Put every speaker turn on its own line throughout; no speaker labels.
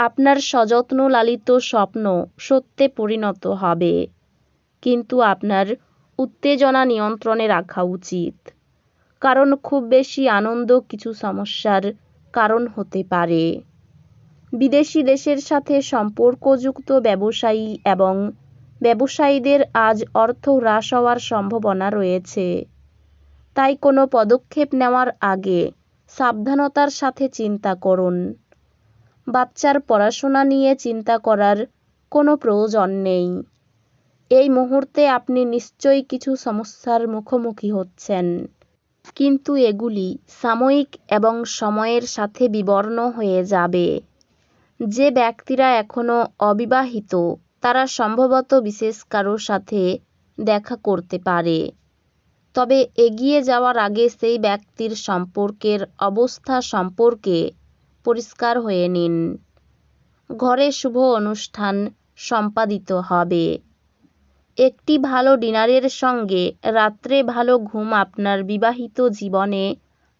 আপনার সযত্ন লালিত স্বপ্ন সত্যে পরিণত হবে। কিন্তু আপনার উত্তেজনা নিয়ন্ত্রণে রাখা উচিত। কারণ খুব বেশি আনন্দ কিছু সমস্যার কারণ হতে পারে। বিদেশি দেশের সাথে সম্পর্কযুক্ত ব্যবসায়ী এবং ব্যবসায়ীদের আজ অর্থ হ্রাস হওয়ার সম্ভাবনা রয়েছে। তাই কোনো পদক্ষেপ নেওয়ার আগে সাবধানতার সাথে চিন্তা করুন। বাচ্চার পড়াশোনা নিয়ে চিন্তা করার কোনো প্রয়োজন নেই। এই মুহূর্তে আপনি নিশ্চয়ই কিছু সমস্যার মুখোমুখি হচ্ছেন। কিন্তু এগুলি সাময়িক এবং সময়ের সাথে বিবর্ণ হয়ে যাবে। যে ব্যক্তিরা এখনও অবিবাহিত, তারা সম্ভবত বিশেষ কারও সাথে দেখা করতে পারে। তবে এগিয়ে যাওয়ার আগে সেই ব্যক্তির সম্পর্কের অবস্থা সম্পর্কে পরিষ্কার হয়ে নিন। ঘরে শুভ অনুষ্ঠান সম্পাদিত হবে। একটি ভালো ডিনারের সঙ্গে রাত্রে ভালো ঘুম আপনার বিবাহিত জীবনে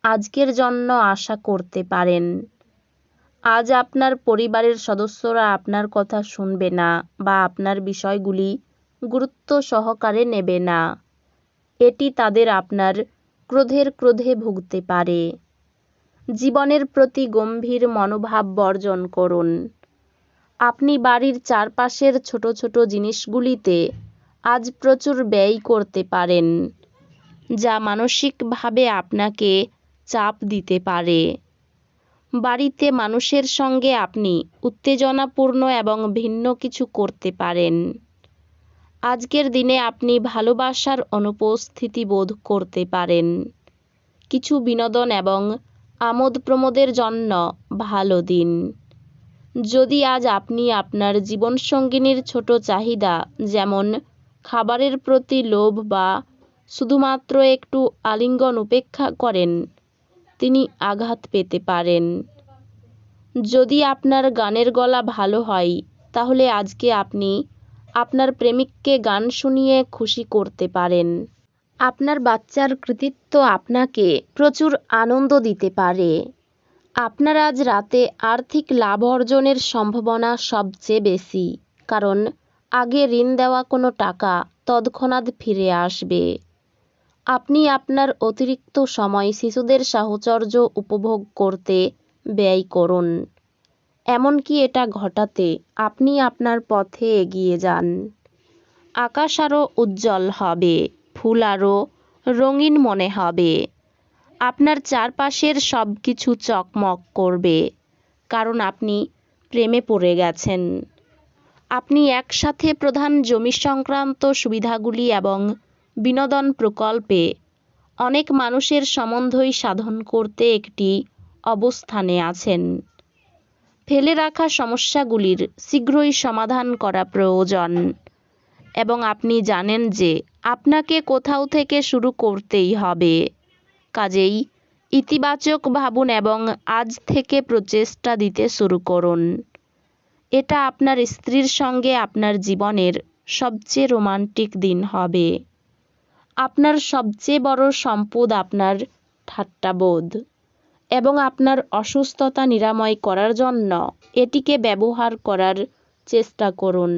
আজকের জন্য আশা করতে পারেন। আজ আপনার পরিবারের সদস্যরা আপনার কথা শুনবে না বা আপনার বিষয়গুলি গুরুত্ব সহকারে নেবে না। এটি তাদের আপনার ক্রোধের ক্রোধে ভুগতে পারে। জীবনের প্রতি গম্ভীর মনোভাব বর্জন করুন। আপনি বাড়ির চারপাশের ছোট ছোট জিনিসগুলিতে আজ প্রচুর ব্যয় করতে পারেন, যা মানসিকভাবে আপনাকে চাপ দিতে পারে। বাড়িতে মানুষের সঙ্গে আপনি উত্তেজনাপূর্ণ এবং ভিন্ন কিছু করতে পারেন। আজকের দিনে আপনি ভালোবাসার অনুপস্থিতি বোধ করতে পারেন। কিছু বিনোদন এবং আমোদ প্রমোদের জন্য ভালো দিন। যদি আজ আপনি আপনার জীবনসঙ্গিনীর ছোট চাহিদা, যেমন খাবারের প্রতি লোভ বা শুধুমাত্র একটু আলিঙ্গন উপেক্ষা করেন, তিনি আঘাত পেতে পারেন। যদি আপনার গানের গলা ভালো হয়, তাহলে আজকে আপনি আপনার প্রেমিককে গান শুনিয়ে খুশি করতে পারেন। আপনার বাচ্চার কৃতিত্ব আপনাকে প্রচুর আনন্দ দিতে পারে। আপনার আজ রাতে আর্থিক লাভ অর্জনের সম্ভাবনা সবচেয়ে বেশি, কারণ আগে ঋণ দেওয়া কোনো টাকা তৎক্ষণাৎ ফিরে আসবে। আপনি আপনার অতিরিক্ত সময় শিশুদের সাহচর্য উপভোগ করতে ব্যয় করুন। এমনকি এটা ঘটাতে আপনি আপনার পথে এগিয়ে যান। আকাশ আরও উজ্জ্বল হবে। ফুল আরও রঙিন মনে হবে। আপনার চারপাশের সব কিছু চকমক করবে, কারণ আপনি প্রেমে পড়ে গেছেন। আপনি একসাথে প্রধান জমি সংক্রান্ত সুবিধাগুলি এবং বিনোদন প্রকল্পে অনেক মানুষের সম্বন্ধই সাধন করতে একটি অবস্থানে আছেন। ফেলে রাখা সমস্যাগুলির শীঘ্রই সমাধান করা প্রয়োজন। এবং আপনি জানেন যে আপনাকে কোথাও থেকে শুরু করতেই হবে। কাজেই ইতিবাচক ভাবুন এবং আজ থেকে প্রচেষ্টা দিতে শুরু করুন। এটা আপনার স্ত্রীর সঙ্গে আপনার জীবনের সবচেয়ে রোমান্টিক দিন হবে। আপনার সবচেয়ে বড় সম্পদ আপনার ঠাট্টাবোধ এবং আপনার অসুস্থতা নিরাময় করার জন্য এটিকে ব্যবহার করার চেষ্টা করুন।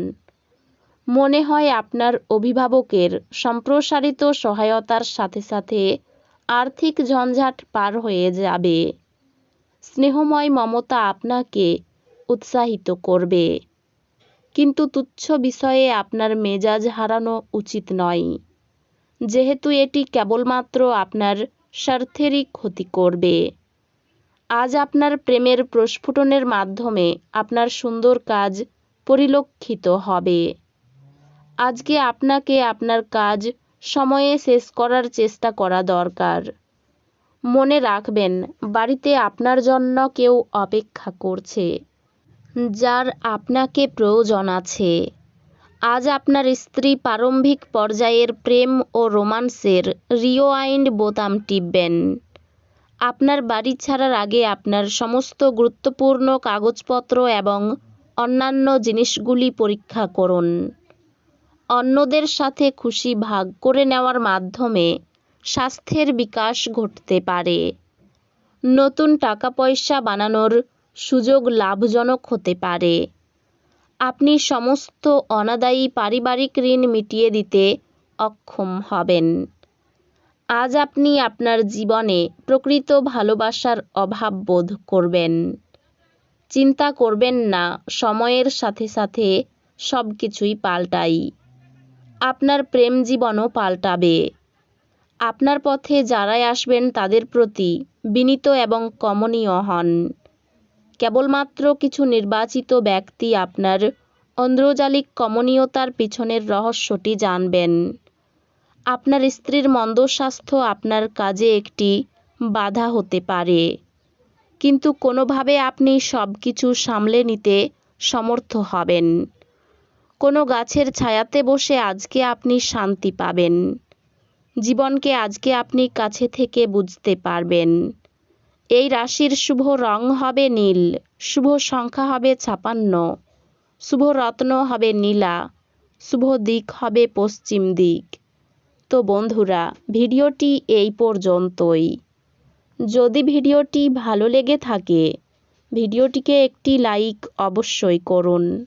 মনে হয় আপনার অভিভাবকের সম্প্রসারিত সহায়তার সাথে সাথে আর্থিক ঝঞ্ঝাট পার হয়ে যাবে। স্নেহময় মমতা আপনাকে উৎসাহিত করবে। কিন্তু তুচ্ছ বিষয়ে আপনার মেজাজ হারানো উচিত নয়। যেহেতু এটি কেবলমাত্র আপনার স্বার্থেরই ক্ষতি করবে। আজ আপনার প্রেমের প্রস্ফুটনের মাধ্যমে আপনার সুন্দর কাজ পরিলক্ষিত হবে। আজকে আপনাকে আপনার কাজ সময়ে শেষ করার চেষ্টা করা দরকার। মনে রাখবেন, বাড়িতে আপনার জন্য কেউ অপেক্ষা করছে, যার আপনাকে প্রয়োজন আছে। আজ আপনার স্ত্রী প্রারম্ভিক পর্যায়ের প্রেম ও রোমান্সের রিওয়াইন্ড বোতাম টিপবেন। আপনার বাড়ি ছাড়ার আগে আপনার সমস্ত গুরুত্বপূর্ণ কাগজপত্র এবং অন্যান্য জিনিসগুলি পরীক্ষা করুন। অন্যদের সাথে খুশি ভাগ করে নেওয়ার মাধ্যমে স্বাস্থ্যের বিকাশ ঘটতে পারে। নতুন টাকা পয়সা বানানোর সুযোগ লাভজনক হতে পারে। আপনি সমস্ত অনাদায়ী পারিবারিক ঋণ মিটিয়ে দিতে অক্ষম হবেন। আজ আপনি আপনার জীবনে প্রকৃত ভালোবাসার অভাব বোধ করবেন। চিন্তা করবেন না, সময়ের সাথে সাথে সব কিছুই পাল্টাই। আপনার প্রেম জীবনও পাল্টাবে। আপনার পথে যারাই আসবেন তাদের প্রতি বিনীত এবং কমনীয় হন। কেবলমাত্র কিছু নির্বাচিত ব্যক্তি আপনার অন্দ্রজালিক কমনীয়তার পিছনের রহস্যটি জানবেন। আপনার স্ত্রীর মন্দ স্বাস্থ্য আপনার কাজে একটি বাধা হতে পারে। কিন্তু কোনোভাবে আপনি সব কিছু সামলে নিতে সমর্থ হবেন। কোনো গাছের ছায়াতে বসে আজকে আপনি শান্তি পাবেন। জীবনকে আজকে আপনি কাছে থেকে বুঝতে পারবেন। এই রাশির শুভ রং হবে নীল, শুভ সংখ্যা হবে ছাপান্ন, শুভ রত্ন হবে নীলা, শুভ দিক হবে পশ্চিম দিক। তো বন্ধুরা, ভিডিওটি এই পর্যন্তই। যদি ভিডিওটি ভালো লেগে থাকে, ভিডিওটিকে একটি লাইক অবশ্যই করুন।